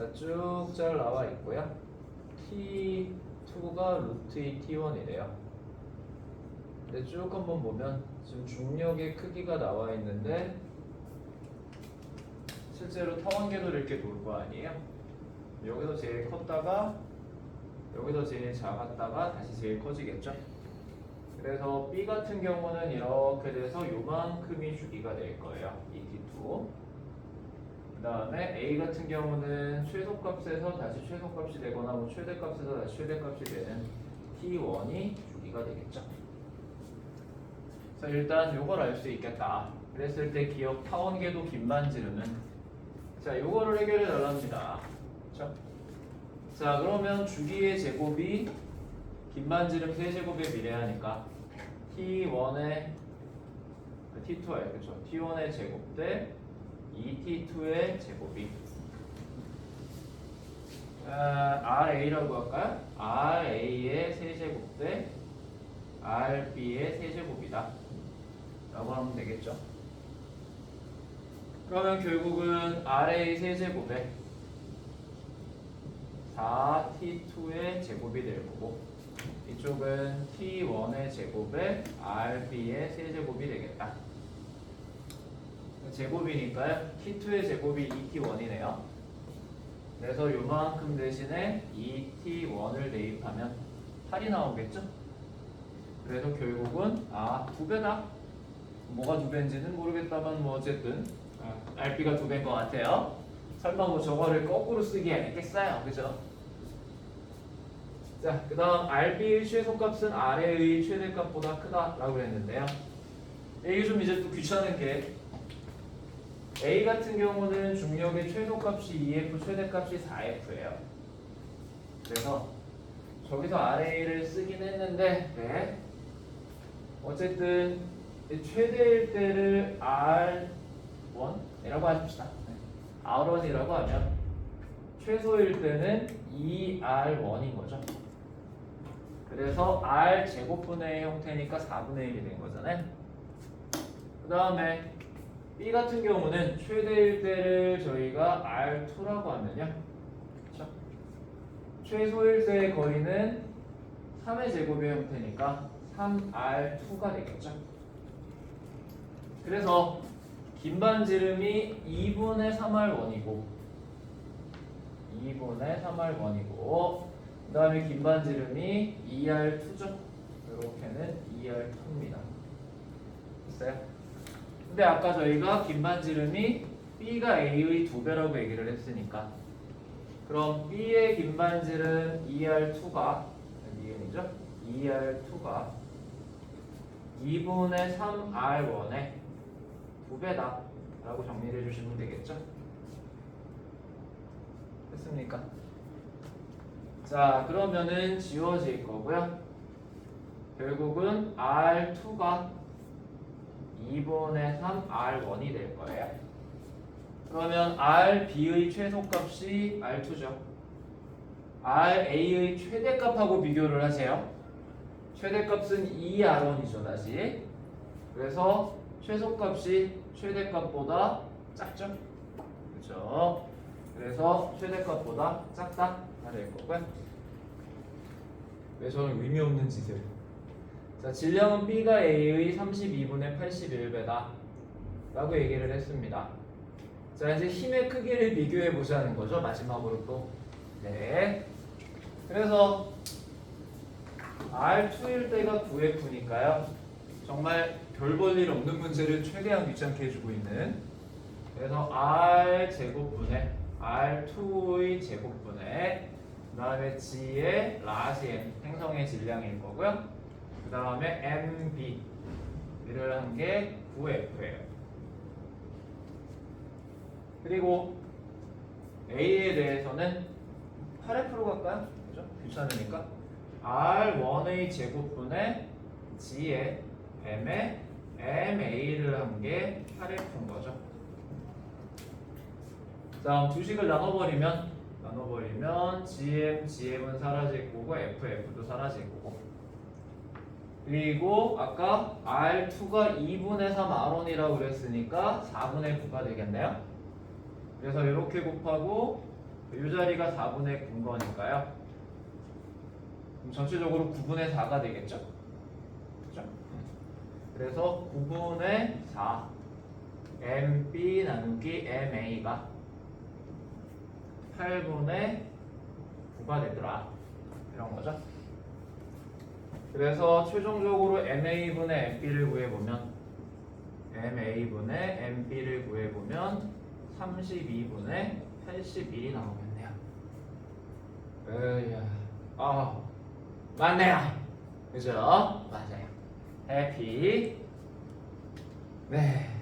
자, 쭉 잘 나와 있고요. T2가 루트 2 T1이래요. 근데 쭉 한번 보면 지금 중력의 크기가 나와 있는데 실제로 타원 궤도를 이렇게 놓을 거 아니에요? 여기서 제일 컸다가 여기서 제일 작았다가 다시 제일 커지겠죠? 그래서 B 같은 경우는 이렇게 돼서 요만큼이 주기가 될 거예요. 이 T2. 그 다음에 A 같은 경우는 최소값에서 다시 최소값이 되거나 뭐 최대값에서 다시 최대값이 되는 T1이 주기가 되겠죠. 자 일단 요걸 알 수 있겠다. 그랬을 때 기억 타원계도 긴만지르는 자 요거를 해결해 달랍니다. 그렇죠? 자 그러면 주기의 제곱이 긴만지름 세제곱에 비례하니까 T1의 T2에 그렇죠. T1의 제곱 대 2T2의 제곱이. 아, RA라고 할까요? RA의 세제곱 대 RB의 세제곱이다. 라고 하면 되겠죠? 그러면 결국은 RA 세제곱에 4T2의 제곱이 될 거고 이쪽은 T1의 제곱에 RB의 세제곱이 되겠다 제곱이니까요. T2의 제곱이 2T1이네요. 그래서 요만큼 대신에 2T1을 대입하면 8이 나오겠죠? 그래서 결국은 아 두 배다. 뭐가 두 배인지는 모르겠다만 뭐 어쨌든 아, RB가 두 배인 것 같아요. 설마 뭐 저거를 거꾸로 쓰기 했겠어요? 그죠? 자, 그 다음 RB의 최소값은 RA의 최대값보다 크다라고 그랬는데요. 이게 좀 이제 또 귀찮은 게 A 같은 경우는 중력의 최소값이 2F, 최대값이 4F예요. 그래서 저기서 RA를 쓰긴 했는데, 네. 어쨌든 이 최대일 때를 R1이라고 하십시다. 네. R1이라고 하면 최소일 때는 2R1인 거죠. 그래서 r 제곱분의 형태니까 4분의 1이 된 거잖아요. 그 다음에 b 같은 경우는 최대일 때를 저희가 r2라고 하면요. 그렇죠? 최소일 때의 거리는 3의 제곱의 형태니까 3r2가 되겠죠. 그래서 긴반지름이 2분의 3r1이고 2분의 3r1이고 그 다음에 긴 반지름이 2R2죠. 이렇게는 2R2입니다. 됐어요? 근데 아까 저희가 긴 반지름이 B가 A의 두 배라고 얘기를 했으니까 그럼 B의 긴 반지름 2R2가 니은이죠? 2R2가 2분의 3R1의 두 배다 라고 정리를 해주시면 되겠죠? 됐습니까? 자 그러면은 지워질 거고요 결국은 R2가 2분의 3 R1이 될 거예요. 그러면 RB의 최소값이 R2죠. RA의 최대값하고 비교를 하세요. 최대값은 2R1이죠 다시. 그래서 최소값이 최대값보다 작죠? 그렇죠? 그래서 최대값보다 작다 될 거고요. 왜 저는 의미 없는 짓을? 자, 질량은 B가 A의 32분의 81배다. 라고 얘기를 했습니다. 자, 이제 힘의 크기를 비교해 보자는 거죠. 마지막으로 또. 네. 그래서 R2일 때가 9F니까요. 정말 별 볼 일 없는 문제를 최대한 귀찮게 해주고 있는. 그래서 R 제곱분의 R2의 제곱분의 그 다음에 G의 라지 행성의 질량일 거고요. 그 다음에 MB를 한 게 9F예요. 그리고 A에 대해서는 8F로 갈까요? 그죠? 귀찮으니까 R1의 제곱분의 G의 M의 MA를 한 게 8F인 거죠. 자, 두식을 나눠버리면 나눠버리면 GM, GM은 사라질 거고 F, F도 사라질 거고 그리고 아까 R2가 2분의 3 R1이라고 그랬으니까 4분의 9가 되겠네요. 그래서 이렇게 곱하고 이 자리가 4분의 9인 거니까요. 그럼 전체적으로 9분의 4가 되겠죠? 그죠? 그래서 9분의 4 MB 나누기 MA가 8분의 9가 되더라. 이런 거죠. 그래서 최종적으로 MA분의 MB를 구해보면 MA분의 MB를 구해보면 32분의 81이 나오겠네요. 으야, 아, 맞네요. 그죠? 맞아요. 해피. 네.